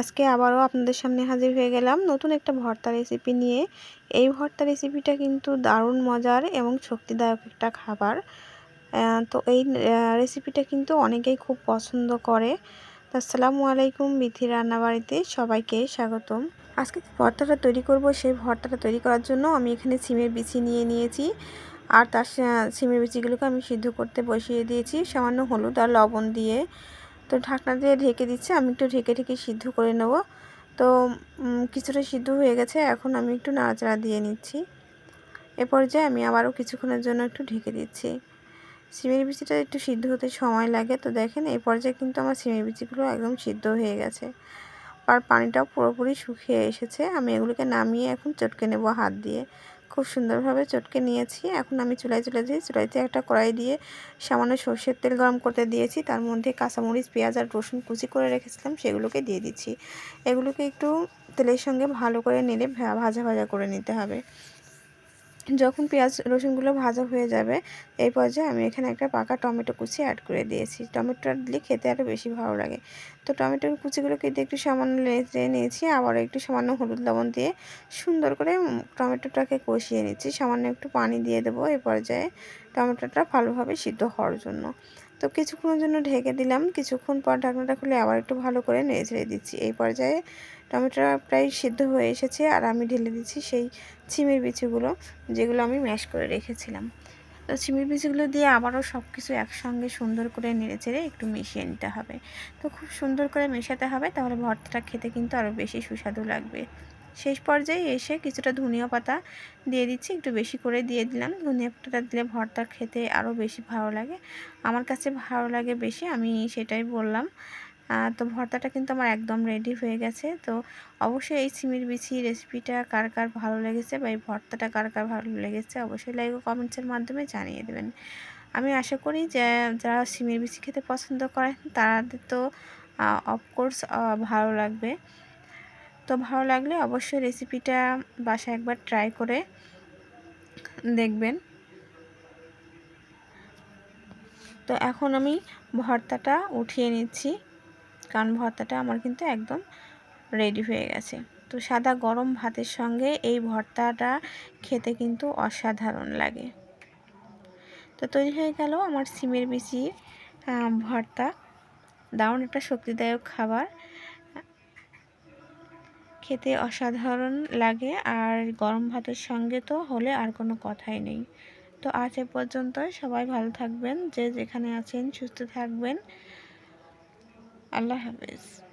আজকে আবারও আপনাদের সামনে হাজির হয়ে গেলাম নতুন একটা ভর্তা রেসিপি নিয়ে। এই ভর্তা রেসিপিটা কিন্তু দারুণ মজার এবং শক্তিদায়ক একটা খাবার। তো এই রেসিপিটা কিন্তু অনেকেই খুব পছন্দ করে। আসসালামু আলাইকুম বিথি রান্নাবাড়িতে, সবাইকে স্বাগতম। আজকে ভর্তাটা তৈরি করব, সেই ভর্তাটা তৈরি করার জন্য আমি এখানে সিমের বিচি নিয়ে নিয়েছি। আর তার সিমের বিচিগুলোকে আমি সিদ্ধ করতে বসিয়ে দিয়েছি, সামান্য হলুদ আর লবণ দিয়ে। তো ঢাকনা দিয়ে ঢেকে দিচ্ছে, আমি একটু ঢেকে ঢেকে সিদ্ধ করে নেব। তো কিছুটা সিদ্ধ হয়ে গেছে, এখন আমি একটু নাড়াচাড়া দিয়ে নিচ্ছি। এ পর্যায়ে আমি আবারও কিছুক্ষণের জন্য একটু ঢেকে দিচ্ছি। সিমের বিচিটা একটু সিদ্ধ হতে সময় লাগে, তো দেখেন এই পর্যায়ে কিন্তু আমার সিমের বিচিগুলো একদম সিদ্ধ হয়ে গেছে। আর পানিটাও পুরোপুরি শুকিয়ে এসেছে, আমি এগুলোকে নামিয়ে এখন চটকে নেব হাত দিয়ে। খুব সুন্দরভাবে চটকে নিয়েছি। এখন আমি চুলাই চলে দিই চুলাইতে একটা কড়াই দিয়ে সামান্য সর্ষের তেল গরম করতে দিয়েছি। তার মধ্যে কাঁচামরিচ, পেঁয়াজ আর রসুন কুচি করে রেখেছিলাম, সেগুলোকে দিয়ে দিচ্ছি। এগুলোকে একটু তেলের সঙ্গে ভালো করে নেড়ে ভাজা ভাজা করে নিতে হবে। যখন পেঁয়াজ, রসুনগুলো ভাজা হয়ে যাবে, এই পর্যায়ে আমি এখানে একটা পাকা টমেটো কুচি অ্যাড করে দিয়েছি। টমেটোটা দিলে খেতে আরও বেশি ভালো লাগে। তো টমেটোর কুচিগুলো দিয়ে একটু সামান্য লেজে নিয়েছি আবার একটু সামান্য হলুদ লবণ দিয়ে সুন্দর করে টমেটোটাকে কষিয়ে নিচ্ছি। সামান্য একটু পানি দিয়ে দেবো এই পর্যায়ে টমেটোটা ভালোভাবে সিদ্ধ হওয়ার জন্য। তো কিছুক্ষণের জন্য ঢেকে দিলাম। কিছুক্ষণ পর ঢাকনাটা খুলে আবার একটু ভালো করে নেড়ে ছেড়ে দিচ্ছি। এই পর্যায়ে টমেটোটা প্রায় সিদ্ধ হয়ে এসেছে আর আমি ঢেলে দিচ্ছি সেই ছিমের বিচিগুলো যেগুলো আমি ম্যাশ করে রেখেছিলাম। তো ছিমের বিচিগুলো দিয়ে আবারও সব কিছু একসঙ্গে সুন্দর করে নেড়ে চেড়ে একটু মিশিয়ে নিতে হবে। তো খুব সুন্দর করে মেশাতে হবে, তাহলে ভর্তাটা খেতে কিন্তু আরও বেশি সুস্বাদু লাগবে। শেষ পর্যায়ে এসে কিছুটা ধনিয়া পাতা দিয়ে দিচ্ছি, একটু বেশি করে দিয়ে দিলাম। ধনিয়া পাতাটা দিলে ভর্তা খেতে আরও বেশি ভালো লাগে। আমার কাছে ভালো লাগে বেশি, আমি সেটাই বললাম। তো ভর্তাটা কিন্তু আমার একদম রেডি হয়ে গেছে। তো অবশ্যই এই সিমির বিছি রেসিপিটা কার কার ভালো লেগেছে বা এই ভর্তাটা কার কার ভালো লেগেছে অবশ্যই লাইক ও কমেন্টসের মাধ্যমে জানিয়ে দেবেন। আমি আশা করি যে যারা সিমের বিছি খেতে পছন্দ করেন, তাদের তো অফকোর্স ভালো লাগবে। তো ভালো লাগলে অবশ্যই রেসিপিটা বাসায় একবার ট্রাই করে দেখবেন। তো এখন আমি ভর্তাটা উঠিয়ে নিচ্ছি, কারণ ভর্তাটা আমার কিন্তু একদম রেডি হয়ে গেছে। তো সাদা গরম ভাতের সঙ্গে এই ভর্তাটা খেতে কিন্তু অসাধারণ লাগে। তো তৈরি হয়ে গেল আমার সিমের বিচির ভর্তা। দারুণ একটা শক্তিদায়ক খাবার। খেতে অসাধারণ লাগে, আর গরম ভাতের সঙ্গে তো হলে আর কোনো কথাই নেই। তো আজ এ পর্যন্ত সবাই ভালো থাকবেন, যে যেখানে আছেন সুস্থ থাকবেন। আল্লাহ হাফেজ।